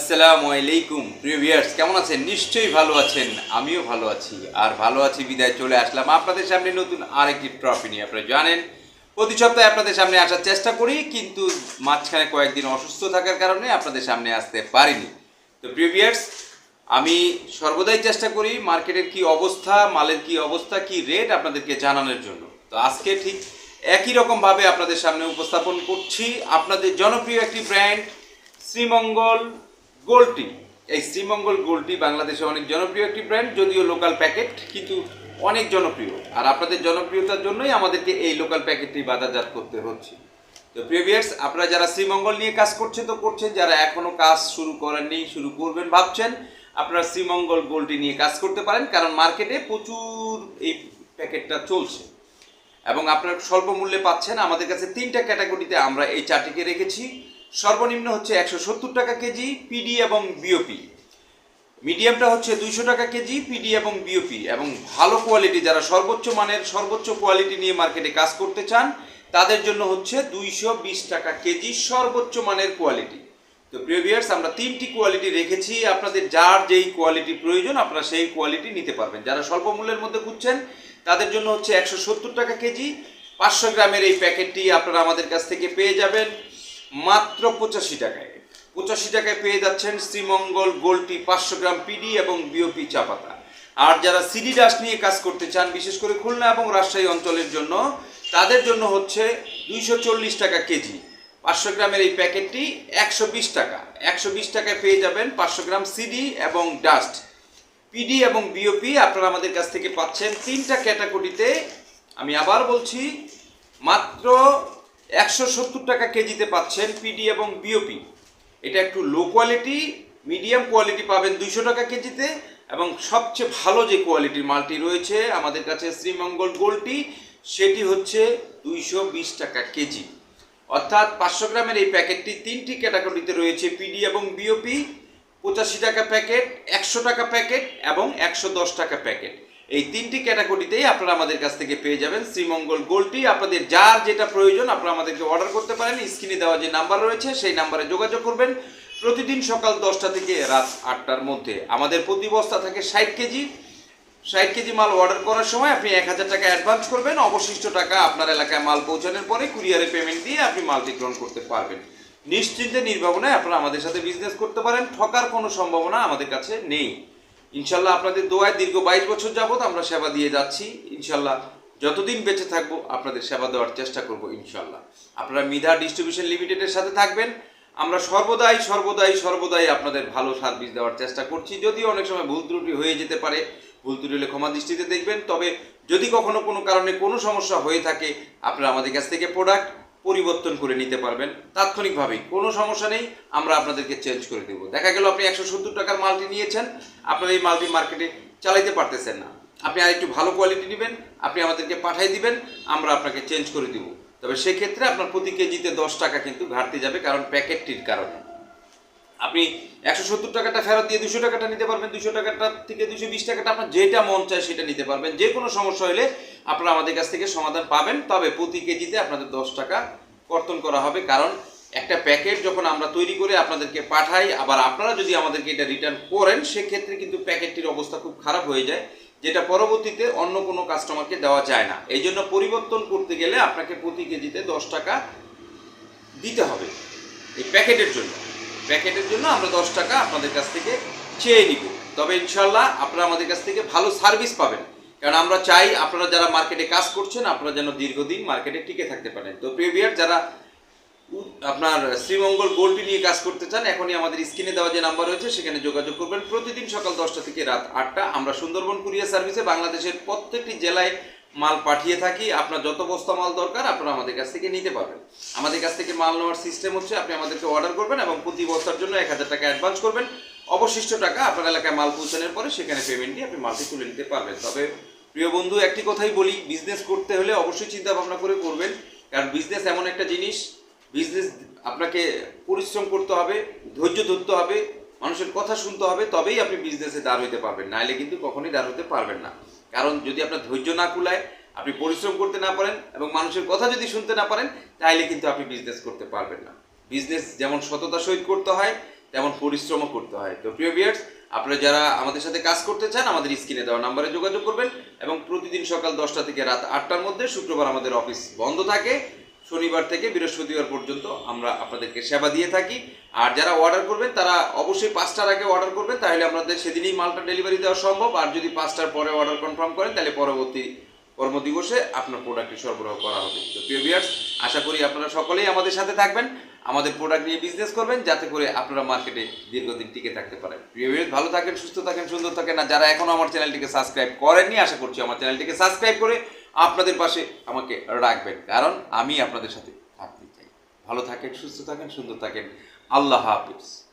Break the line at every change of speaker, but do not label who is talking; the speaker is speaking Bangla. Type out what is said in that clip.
আসসালামু আলাইকুম, প্রিয় ভিউয়ার্স, কেমন আছেন? নিশ্চয়ই ভালো আছেন, আমিও ভালো আছি। আর ভালো আছি বিদায় চলে আসলাম আপনাদের সামনে নতুন আরেকটি ট্রফি নিয়ে। আপনারা জানেন, প্রতি সপ্তাহে আপনাদের সামনে আসার চেষ্টা করি, কিন্তু মাঝখানে কয়েকদিন অসুস্থ থাকার কারণে আপনাদের সামনে আসতে পারিনি। তো প্রিয় ভিউয়ার্স, আমি সর্বদাই চেষ্টা করি মার্কেটের কি অবস্থা, মালের কি অবস্থা, কি রেট আপনাদেরকে জানানোর জন্য। তো আজকে ঠিক একই রকমভাবে আপনাদের সামনে উপস্থাপন করছি। আপনাদের জনপ্রিয় একটি ব্র্যান্ড শ্রীমঙ্গল গোল্ডটি এই শ্রীমঙ্গল গোল্ডটি বাংলাদেশে অনেক জনপ্রিয় একটি ব্র্যান্ড যদিও লোকাল প্যাকেট কিন্তু অনেক জনপ্রিয়। আর আপনাদের জনপ্রিয়তার জন্যই আমাদেরকে এই লোকাল প্যাকেটটি বাজারজাত করতে হচ্ছে। তো প্রিভিয়ার্স আপনারা যারা শ্রীমঙ্গল নিয়ে কাজ করছে তো করছেন, যারা এখনও কাজ শুরু করেননি, শুরু করবেন ভাবছেন, আপনারা শ্রীমঙ্গল গোল্ডটি নিয়ে কাজ করতে পারেন, কারণ মার্কেটে প্রচুর এই প্যাকেটটা চলছে। এবং আপনারা স্বল্প মূল্যে পাচ্ছেন, আমাদের কাছে তিনটা ক্যাটাগরিতে আমরা এই চারটিকে রেখেছি। সর্বনিম্ন হচ্ছে একশো সত্তর টাকা কেজি পিডি এবং বিওপি মিডিয়ামটা হচ্ছে দুইশো টাকা কেজি পিডি এবং বিওপি এবং ভালো কোয়ালিটি যারা সর্বোচ্চ মানের সর্বোচ্চ কোয়ালিটি নিয়ে মার্কেটে কাজ করতে চান, তাদের জন্য হচ্ছে দুইশো বিশ টাকা কেজি সর্বোচ্চ মানের কোয়ালিটি তো প্রিভিয়ার্স আমরা তিনটি কোয়ালিটি রেখেছি। আপনাদের যার যেই কোয়ালিটি প্রয়োজন, আপনারা সেই কোয়ালিটি নিতে পারবেন। যারা স্বল্প মূল্যের মধ্যে খুঁজছেন, তাদের জন্য হচ্ছে একশো সত্তর টাকা কেজি। পাঁচশো গ্রামের এই প্যাকেটটি আপনারা আমাদের কাছ থেকে পেয়ে যাবেন। মাত্র পঁচাশি টাকায়। পঁচাশি টাকায় পেয়ে যাচ্ছেন শ্রীমঙ্গল গোলটি পাঁচশো গ্রাম পিডি এবং বিওপি চা পাতা। আর যারা সিডি ডাস নিয়ে কাজ করতে চান, বিশেষ করে খুলনা এবং রাজশাহী অঞ্চলের জন্য, তাদের জন্য হচ্ছে দুইশো চল্লিশ টাকা কেজি। পাঁচশো গ্রামের এই প্যাকেটটি একশো বিশ টাকা। একশো বিশ টাকায় পেয়ে যাবেন পাঁচশো গ্রাম সিডি এবং ডাস্ট পিডি এবং বিওপি আপনারা আমাদের কাছ থেকে পাচ্ছেন তিনটা ক্যাটাগরিতে। আমি আবার বলছি, মাত্র একশো সত্তর টাকা কেজিতে পাচ্ছেন পিডি এবং বিওপি এটা একটু লো কোয়ালিটি মিডিয়াম কোয়ালিটি পাবেন দুইশো টাকা কেজিতে এবং সবচেয়ে ভালো যে কোয়ালিটির মালটি রয়েছে আমাদের কাছে শ্রীমঙ্গল গোল্ডটি, সেটি হচ্ছে দুইশো বিশ টাকা কেজি। অর্থাৎ পাঁচশো গ্রামের এই প্যাকেটটি তিনটি ক্যাটাগরিতে রয়েছে পিডি এবং বিওপি পঁচাশি টাকা প্যাকেট, একশো টাকা প্যাকেট এবং একশো দশ টাকা প্যাকেট। এই তিনটি ক্যাটাগরিতেই আপনারা আমাদের কাছ থেকে পেয়ে যাবেন শ্রীমঙ্গল গোল্ডটি। আপনাদের যার যেটা প্রয়োজন, আপনারা আমাদেরকে অর্ডার করতে পারেন। স্ক্রিনে দেওয়া যে নাম্বার রয়েছে, সেই নাম্বারে যোগাযোগ করবেন প্রতিদিন সকাল দশটা থেকে রাত আটটার মধ্যে। আমাদের প্রতি বস্তা থাকে ষাট কেজি। ষাট কেজি মাল অর্ডার করার সময় আপনি এক হাজার টাকা অ্যাডভান্স করবেন। অবশিষ্ট টাকা আপনার এলাকায় মাল পৌঁছানোর পরে কুরিয়ারে পেমেন্ট দিয়ে আপনি মালটি গ্রহণ করতে পারবেন। নিশ্চিন্তে, নির্ভাবনায় আপনারা আমাদের সাথে বিজনেস করতে পারেন। ঠকার কোনো সম্ভাবনা আমাদের কাছে নেই। ইনশাল্লাহ আপনাদের দোয়ায় দীর্ঘ বাইশ বছর যাবত আমরা সেবা দিয়ে যাচ্ছি। ইনশাল্লাহ যতদিন বেঁচে থাকব, আপনাদের সেবা দেওয়ার চেষ্টা করব ইনশাল্লাহ। আপনারা মিধা ডিস্ট্রিবিউশন লিমিটেডের সাথে থাকবেন। আমরা সর্বদাই সর্বদাই সর্বদাই আপনাদের ভালো সার্ভিস দেওয়ার চেষ্টা করছি। যদিও অনেক সময় ভুল ত্রুটি হয়ে যেতে পারে, ভুল ত্রুটি হলে ক্ষমা দৃষ্টিতে দেখবেন। তবে যদি কখনো কোনো কারণে কোনো সমস্যা হয়ে থাকে, আপনারা আমাদের কাছ থেকে প্রোডাক্ট পরিবর্তন করে নিতে পারবেন তাৎক্ষণিকভাবেই কোনো সমস্যা নেই, আমরা আপনাদেরকে চেঞ্জ করে দেবো। দেখা গেল আপনি একশো সত্তর টাকার মালটি নিয়েছেন, আপনার এই মালটি মার্কেটে চালাইতে পারতেছেন না। আপনি আর একটু ভালো কোয়ালিটি নেবেন, আপনি আমাদেরকে পাঠাই দিবেন, আমরা আপনাকে চেঞ্জ করে দেবো। তবে সেক্ষেত্রে আপনার প্রতি কেজিতে দশ টাকা কিন্তু ঘাটতি যাবে কারণ প্যাকেটটির কারণে। আপনি একশো সত্তর টাকাটা ফেরত দিয়ে দুশো টাকাটা নিতে পারবেন, দুশো টাকাটা থেকে দুশো বিশ টাকাটা আপনার যেটা মন চায় সেটা নিতে পারবেন। যে কোনো সমস্যা হলে আপনারা আমাদের কাছ থেকে সমাধান পাবেন, তবে প্রতি কেজিতে আপনাদের দশ টাকা কর্তন করা হবে। কারণ একটা প্যাকেট যখন আমরা তৈরি করে আপনাদেরকে পাঠাই, আবার আপনারা যদি আমাদেরকে এটা রিটার্ন করেন, সেক্ষেত্রে কিন্তু প্যাকেটটির অবস্থা খুব খারাপ হয়ে যায়, যেটা পরবর্তীতে অন্য কোনো কাস্টমারকে দেওয়া যায় না। এই জন্য পরিবর্তন করতে গেলে আপনাকে প্রতি কেজিতে দশ টাকা দিতে হবে এই প্যাকেটের জন্য। প্যাকেটের জন্য আমরা দশ টাকা আপনাদের কাছ থেকে চেয়ে নিব। তবে ইনশাল্লাহ আপনারা আমাদের কাছ থেকে ভালো সার্ভিস পাবেন। কারণ আমরা চাই আপনারা যারা মার্কেটে কাজ করছেন, আপনারা যেন দীর্ঘদিন মার্কেটে টিকে থাকতে পারেন। তো প্রিভিয়ার যারা আপনার শ্রীমঙ্গল গোল্ডটি নিয়ে কাজ করতে চান, এখনই আমাদের স্ক্রিনে দেওয়া যে নাম্বার রয়েছে, সেখানে যোগাযোগ করবেন। প্রতিদিন সকাল দশটা থেকে রাত আটটা, আমরা সুন্দরবন কুরিয়ার সার্ভিসে বাংলাদেশের প্রত্যেকটি জেলায় মাল পাঠিয়ে থাকি, আপনার যত বস্তা মাল দরকার, আপনারা আমাদের কাছ থেকে নিতে পারবেন। আমাদের কাছ থেকে মাল নেওয়ার সিস্টেম হচ্ছে, আপনি আমাদেরকে অর্ডার করবেন এবং প্রতি বস্তার জন্য এক হাজার টাকা অ্যাডভান্স করবেন। অবশিষ্ট টাকা আপনার এলাকায় মাল পৌঁছানোর পরে সেখানে পেমেন্ট দিয়ে আপনি মালটি তুলে নিতে পারবেন। তবে প্রিয় বন্ধু, একটি কথাই বলি বিজনেস করতে হলে অবশ্যই চিন্তা ভাবনা করে করবেন, কারণ বিজনেস এমন একটা জিনিস বিজনেস আপনাকে পরিশ্রম করতে হবে, ধৈর্য ধরতে হবে, মানুষের কথা শুনতে হবে, তবেই আপনি বিজনেসে দাঁড় হইতে পারবেন। নাহলে কিন্তু কখনোই দাঁড় হতে পারবেন না। কারণ যদি আপনার ধৈর্য না কুলায়, আপনি পরিশ্রম করতে না পারেন এবং মানুষের কথা যদি শুনতে না পারেন তাহলে কিন্তু আপনি বিজনেস করতে পারবেন না। বিজনেস যেমন সততা সহিত করতে হয়, তেমন পরিশ্রমও করতে হয়। তো প্রিয় বিয়ার্স আপনারা যারা আমাদের সাথে কাজ করতে চান, আমাদের স্ক্রিনে দেওয়া নাম্বারে যোগাযোগ করবেন এবং প্রতিদিন সকাল দশটা থেকে রাত আটটার মধ্যে শুক্রবার আমাদের অফিস বন্ধ থাকে। শনিবার থেকে বৃহস্পতিবার পর্যন্ত আমরা আপনাদেরকে সেবা দিয়ে থাকি। আর যারা অর্ডার করবেন, তারা অবশ্যই পাঁচটার আগে অর্ডার করবেন, তাহলে আপনাদের সেদিনই মালটা ডেলিভারি দেওয়া সম্ভব। আর যদি পাঁচটার পরে অর্ডার কনফার্ম করেন, তাহলে পরবর্তী কর্মদিবসে আপনার প্রোডাক্টটি সরবরাহ করা হবে। তো প্রিয় ভিউয়ার্স আশা করি আপনারা সকলেই আমাদের সাথে থাকবেন, আমাদের প্রোডাক্ট নিয়ে বিজনেস করবেন, যাতে করে আপনারা মার্কেটে দীর্ঘদিন টিকে থাকতে পারেন। প্রিয় ভিউয়ার্স ভালো থাকেন, সুস্থ থাকেন, সুন্দর থাকেন। আর যারা এখনও আমার চ্যানেলটিকে সাবস্ক্রাইব করেননি, আশা করছি আমার চ্যানেলটিকে সাবস্ক্রাইব করে আপনাদের পাশে আমাকে রাখবেন। কারণ আমি আপনাদের সাথে থাকতে চাই। ভালো থাকেন, সুস্থ থাকেন, সুন্দর থাকেন। আল্লাহ হাফিজ।